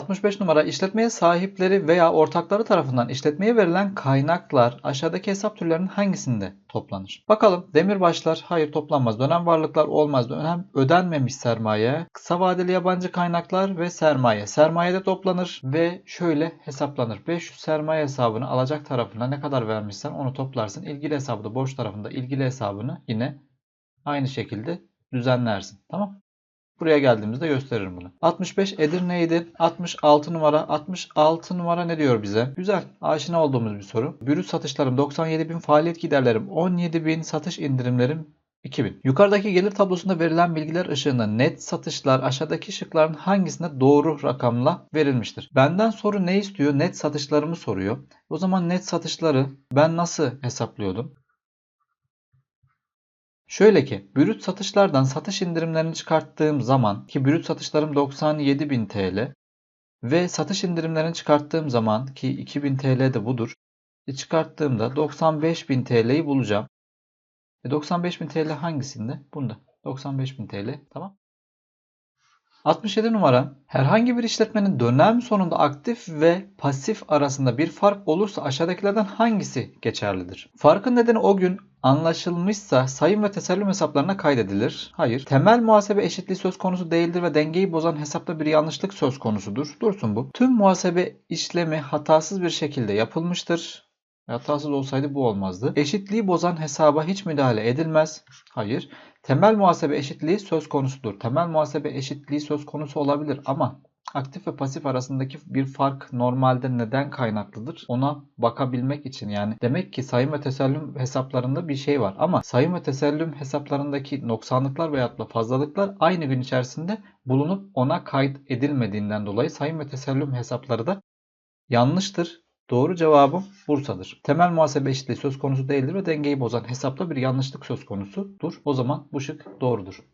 65 numara işletmeye sahipleri veya ortakları tarafından işletmeye verilen kaynaklar aşağıdaki hesap türlerinin hangisinde toplanır? Bakalım demirbaşlar hayır toplanmaz. Dönem varlıklar olmaz. Dönem ödenmemiş sermaye, kısa vadeli yabancı kaynaklar ve sermaye. Sermayede toplanır ve şöyle hesaplanır. 500 sermaye hesabını alacak tarafına ne kadar vermişsen onu toplarsın. İlgili hesabı da borç tarafında ilgili hesabını yine aynı şekilde düzenlersin. Tamam? Buraya geldiğimizde gösteririm bunu. 65 Edirne'ydi. 66 numara. 66 numara ne diyor bize? Güzel. Aşina olduğumuz bir soru. Brüt satışlarım 97 bin. Faaliyet giderlerim 17 bin. Satış indirimlerim 2000. Yukarıdaki gelir tablosunda verilen bilgiler ışığında net satışlar aşağıdaki şıkların hangisinde doğru rakamla verilmiştir? Benden soru ne istiyor? Net satışlarımı soruyor. O zaman net satışları ben nasıl hesaplıyordum? Şöyle ki brüt satışlardan satış indirimlerini çıkarttığım zaman ki brüt satışlarım 97.000 TL ve satış indirimlerini çıkarttığım zaman ki 2000 TL de budur. E çıkarttığımda 95.000 TL'yi bulacağım. E 95.000 TL hangisinde? Bunda. 95.000 TL. Tamam. 67 numara. Herhangi bir işletmenin dönem sonunda aktif ve pasif arasında bir fark olursa aşağıdakilerden hangisi geçerlidir? Farkın nedeni o gün anlaşılmışsa sayım ve tesellüm hesaplarına kaydedilir. Hayır. Temel muhasebe eşitliği söz konusu değildir ve dengeyi bozan hesapta bir yanlışlık söz konusudur. Dursun bu. Tüm muhasebe işlemi hatasız bir şekilde yapılmıştır. Hatasız olsaydı bu olmazdı. Eşitliği bozan hesaba hiç müdahale edilmez. Hayır. Temel muhasebe eşitliği söz konusudur. Temel muhasebe eşitliği söz konusu olabilir ama aktif ve pasif arasındaki bir fark normalde neden kaynaklıdır? Ona bakabilmek için yani demek ki sayım ve tesellüm hesaplarında bir şey var ama sayım ve tesellüm hesaplarındaki noksanlıklar veyahut da fazlalıklar aynı gün içerisinde bulunup ona kayıt edilmediğinden dolayı sayım ve tesellüm hesapları da yanlıştır. Doğru cevabım Bursa'dır. Temel muhasebe eşitliği söz konusu değildir ve dengeyi bozan hesapta bir yanlışlık söz konusudur. O zaman bu şık doğrudur.